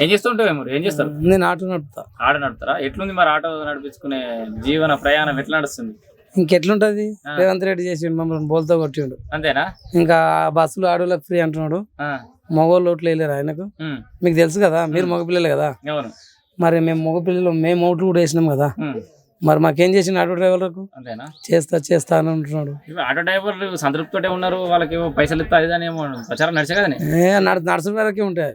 ఏం చేస్తుంటావు మరి? ఏం చేస్తారు? నేను ఆటో నడుపుతా. ఆటో నడుపుతారా? ఎట్లుంది మరి ఆటో నడిపించుకునే జీవన ప్రయాణం? ఎట్లా నడుస్తుంది? ఇంకెట్లుంటది. రేవంత్ రెడ్డి చేసిండు మమ్మల్ని బోల్తో కొట్టిండు. అంతేనా? ఇంకా బస్సులు ఆడోళ్ళకి ఫ్రీ అంటున్నాడు. మగవాళ్ళు ఓట్లు వేయలేరు ఆయనకు? మీకు తెలుసు కదా మీరు మగపిల్లలు కదా? మరి మేము మగపిల్లలు మేము ఓట్లు కూడా వేసినాం కదా? మరి మాకేం చేసిండు ఆటో డ్రైవర్లకు? అంతేనా? చేస్తా చేస్తా అని అంటున్నాడు. ఆటో డ్రైవర్లు సంతృప్తితోటే ఉన్నారు వాళ్ళకి పైసలు ఇస్తా ఇదని ఏమో ప్రచారం నడిచే కదనే? ఏ నడు నడుచుల వరకే ఉంటాయి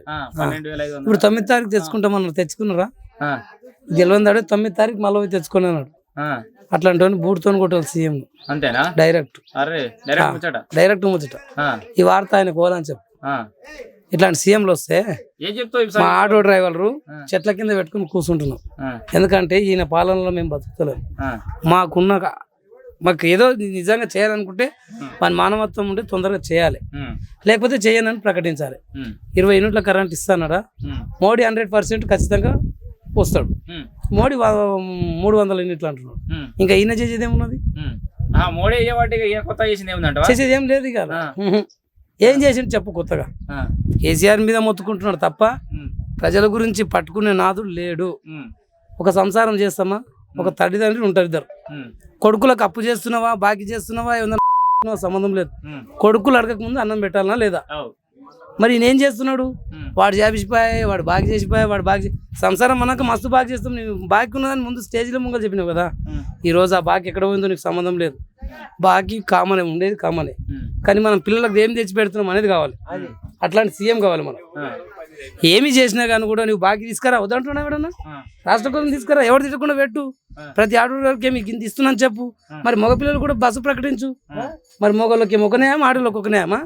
ఇప్పుడు తొమ్మిది తారీఖు తెచ్చుకుంటామన్నారు. తెచ్చుకున్నారా? గెలవందాడు తొమ్మిది తారీఖు మళ్ళీ పోయి తెచ్చుకుని అన్నాడు అట్లాంటి బూట్తో కొట్టాలి సీఎం. అంతేనా? డైరెక్ట్. డైరెక్ట్ ముచ్చట? డైరెక్ట్ ముచ్చట. ఈ వార్త ఆయన కోలని చెప్పు. ఇట్లాంటి సీఎంలు వస్తే మా ఆటో డ్రైవర్లు ఆ. చెట్ల కింద పెట్టుకుని కూర్చుంటున్నాం. ఎందుకంటే ఈయన పాలనలో మేము బతుకుతలేము మాకున్న మాకు ఏదో నిజంగా చేయాలనుకుంటే మన మానవత్వం ఉంటే తొందరగా చేయాలి. లేకపోతే చేయనని ప్రకటించాలి. ఇరవై యూనిట్ల కరెంట్ ఇస్తానడా? మోడీ హండ్రెడ్ పర్సెంట్ ఖచ్చితంగా వస్తాడు. మోడీ మూడు వందల యూనిట్లు అంటున్నాడు. ఇంకా ఈయన చేసేది ఏమున్నది? మోడీ చేసింది ఏం లేదు ఇక. ఉహు. ఏం చేసిండు చెప్పు కొత్తగా. కేసీఆర్ మీద మొత్తుకుంటున్నాడు తప్ప ప్రజల గురించి పట్టుకునే నాదుడు లేడు. ఒక సంసారం చేస్తామా? ఒక తల్లిదండ్రులు ఉంటారు ఇద్దరు. కొడుకులకు అప్పు చేస్తున్నావా? బాకీ చేస్తున్నావా? ఏమన్నా సంబంధం లేదు. కొడుకులు అడగక ముందు అన్నం పెట్టాలనా లేదా? మరి ఏం చేస్తున్నాడు? వాడు చేపిసిపోయి వాడు బాగా చేసిపోయి వాడు బాగా సంసారం అన్నాక మస్తు బాగా చేస్తాం. నీవు బాకీ ఉన్నదని ముందు స్టేజ్లో ముంగలు చెప్పినావు కదా. ఈ రోజు ఆ బాకీ ఎక్కడ పోయిందో నీకు సంబంధం లేదు. బాకీ కామనే ఉండేది కామనే. కానీ మనం పిల్లలకు ఏం తెచ్చి పెడుతున్నాం అనేది కావాలి. అట్లాంటి సీఎం కావాలి మనం. ఏమి చేసినా కానీ కూడా నువ్వు బాకీ తీసుకురా వద్దంటున్నావు ఎవడన్నా? రాష్ట్ర ప్రభుత్వం తీసుకురా ఎవరు తిట్టకుండా పెట్టు. ప్రతి ఆడవాళ్ళకి మీకు ఇంత ఇస్తున్నాను చెప్పు. మరి మగపిల్లలు కూడా బస్సు ప్రకటించు. మరి మగవాళ్ళకి ఒక న్యాయం ఆడవాళ్ళకి ఒక న్యాయమా?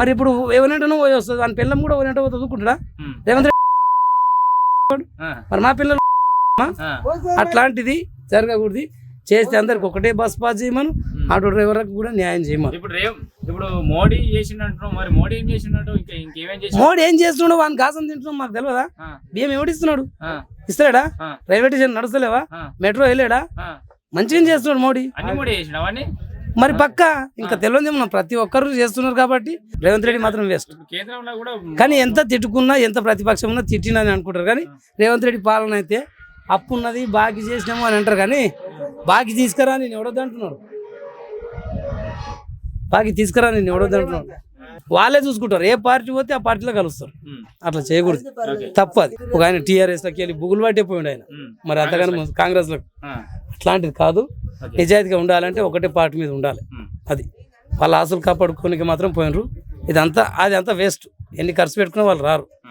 మరి ఇప్పుడు ఎవరంటనో పోయి వస్తుంది అని పిల్లం కూడా ఎవరంటో చదువుకుంటాడా రేవంత్ మరి మా పిల్లలు అట్లాంటిది జరగకూడదు. చేస్తే అందరికి ఒకటే బస్ పాస్ చేయమను. ఆటో డ్రైవర్లకు కూడా న్యాయం చేయమను. ఇప్పుడు మోడీ మరి మోడీ ఏం చేసిండట ఇంకా ఇంకేమేం చేసి మోడీ ఏం చేస్తున్నాడు? వాని గాసం తింటున్నాం మాకు తెలియదా బియ్యం ఎవడు ఇస్తున్నాడు? ఇస్తాడా రైల్వే స్టేషన్ నడుస్తలేవా? మెట్రో వెళ్ళాడా? మంచిగా చేస్తున్నాడు మోడీ. అన్ని మోడీ మరి పక్క? ఇంకా తెలియదు మనం ప్రతి ఒక్కరు చేస్తున్నారు కాబట్టి రేవంత్ రెడ్డి మాత్రం వేస్ట్. ఇప్పుడు కేంద్రంలో కూడా కానీ ఎంత తిట్టుకున్నా ఎంత ప్రతిపక్షం ఉన్నా తిట్టినని అనుకుంటారు. కానీ రేవంత్ రెడ్డి పాలన అయితే అప్పు ఉన్నది బాకీ చేసినాము అని అంటారు. కానీ బాకీ తీసుకురా నేను ఎవడొద్దు అంటున్నాడు. బాకీ తీసుకురా నేను ఎవడొద్దు అంటున్నాడు వాళ్ళే చూసుకుంటారు. ఏ పార్టీ పోతే ఆ పార్టీలో కలుస్తారు. అట్లా చేయకూడదు. తప్పు అది ఒక ఆయన టీఆర్ఎస్లోకి వెళ్ళి బుగులు పట్టే పోయిండు ఆయన మరి అంతగానో కాంగ్రెస్లో ఆ, అట్లాంటిది కాదు. నిజాయితీగా ఉండాలంటే ఒకటే పార్టీ మీద ఉండాలి. అది. వాళ్ళ ఆశలు కాపాడుకోనికి మాత్రం పోయినరు. ఇదంతా అది అంతా వేస్ట్. ఎన్ని ఖర్చు పెట్టుకున్నా వాళ్ళు రారు.